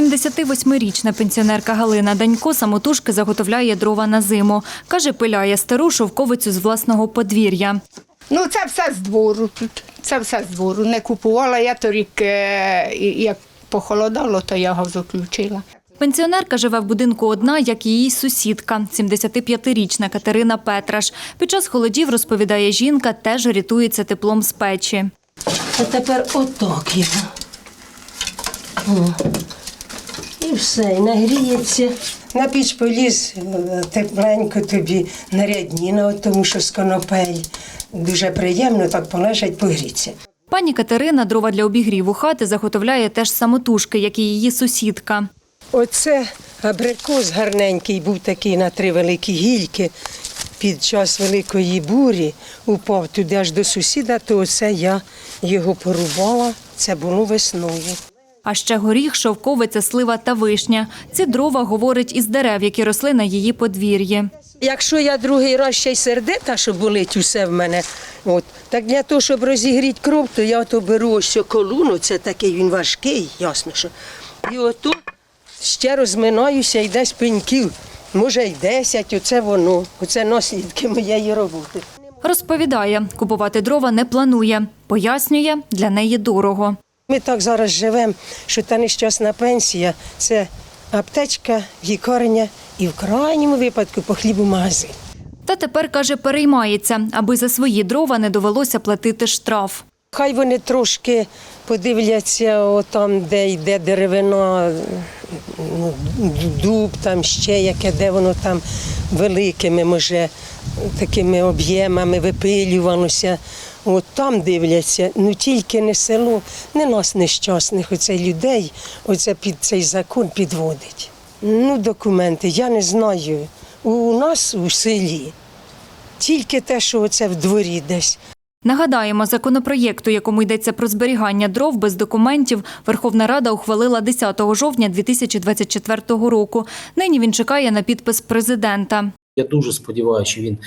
78-річна пенсіонерка Галина Данько самотужки заготовляє дрова на зиму. Каже, пиляє стару шовковицю з власного подвір'я. Ну, це все з двору тут. Це все з двору. Не купувала я торік, е, як похолодало, то я газу включила. Пенсіонерка живе в будинку одна, як і її сусідка, 75-річна Катерина Петраш. Під час холодів, розповідає жінка, теж рятується теплом з печі. А тепер отак його. І все, і нагріється. На піч поліз е, тепленько тобі нарядніна, от тому що з конопель. Дуже приємно так полежать, погріться. Пані Катерина дрова для обігріву хати заготовляє теж самотужки, як і її сусідка. Оце абрикос гарненький був такий на три великі гільки. Під час великої бурі упав туди аж до сусіда, то оце я його порубала. Це було весною. А ще горіх, шовковиця, слива та вишня. Ці дрова говорить із дерев, які росли на її подвір'ї. Якщо я другий раз ще й сердита, що болить усе в мене, от, так для того, щоб розігріти кров, то я ото беру ось колуну, це такий він важкий, ясно, що. І ото ще розминаюся і десь пеньків, може й 10, оце воно, оце наслідки моєї роботи. Розповідає, купувати дрова не планує. Пояснює, для неї дорого. Ми так зараз живемо, що та нещасна пенсія це аптечка, лікарня і в крайньому випадку по хлібу магазин. Та тепер, каже, переймається, аби за свої дрова не довелося платити штраф. Хай вони трошки подивляться отам, де йде деревина, ну, дуб, там ще яке, де воно там великими, може, такими об'ємами випилювалося. От там дивляться, ну тільки не село, не нас нещасних, оце людей, оце під цей закон підводить. Ну, документи, я не знаю. У нас у селі тільки те, що оце в дворі десь. Нагадаємо, законопроєкту, якому йдеться про зберігання дров без документів, Верховна Рада ухвалила 10 жовтня 2024 року. Нині він чекає на підпис президента. Я дуже сподіваюся, що він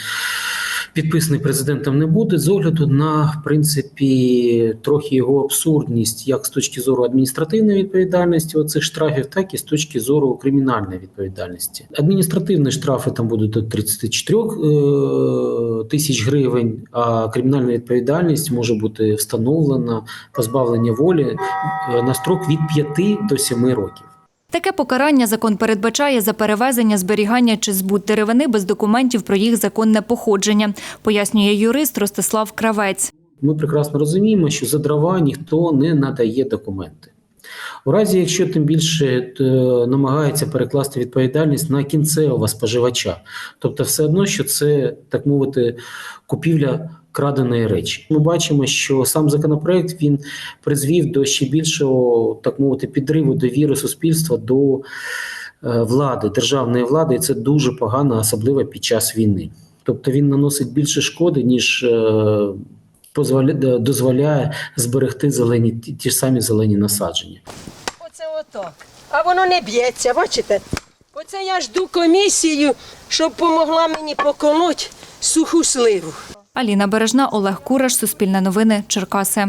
підписаний президентом не буде з огляду на в принципі трохи його абсурдність, як з точки зору адміністративної відповідальності оцих штрафів, так і з точки зору кримінальної відповідальності. Адміністративні штрафи там будуть до 34 е, тисяч гривень, а кримінальна відповідальність може бути встановлена позбавлення волі е, на строк від 5 до 7 років. Таке покарання закон передбачає за перевезення, зберігання чи збут деревини без документів про їх законне походження, пояснює юрист Ростислав Кравець. Ми прекрасно розуміємо, що за дрова ніхто не надає документи. У разі, якщо тим більше е, намагається перекласти відповідальність на кінцевого споживача, тобто все одно, що це так мовити купівля краденої речі. Ми бачимо, що сам законопроект він призвів до ще більшого так мовити підриву довіри суспільства до е, влади, державної влади, і це дуже погано, особливо під час війни. Тобто він наносить більше шкоди, ніж е, дозволяє зберегти зелені ті, ті ж самі зелені насадження. Оце отак. А воно не б'ється, бачите? Оце я жду комісію, щоб помогла мені поколоть суху сливу. Аліна Бережна, Олег Кураш, Суспільне новини, Черкаси.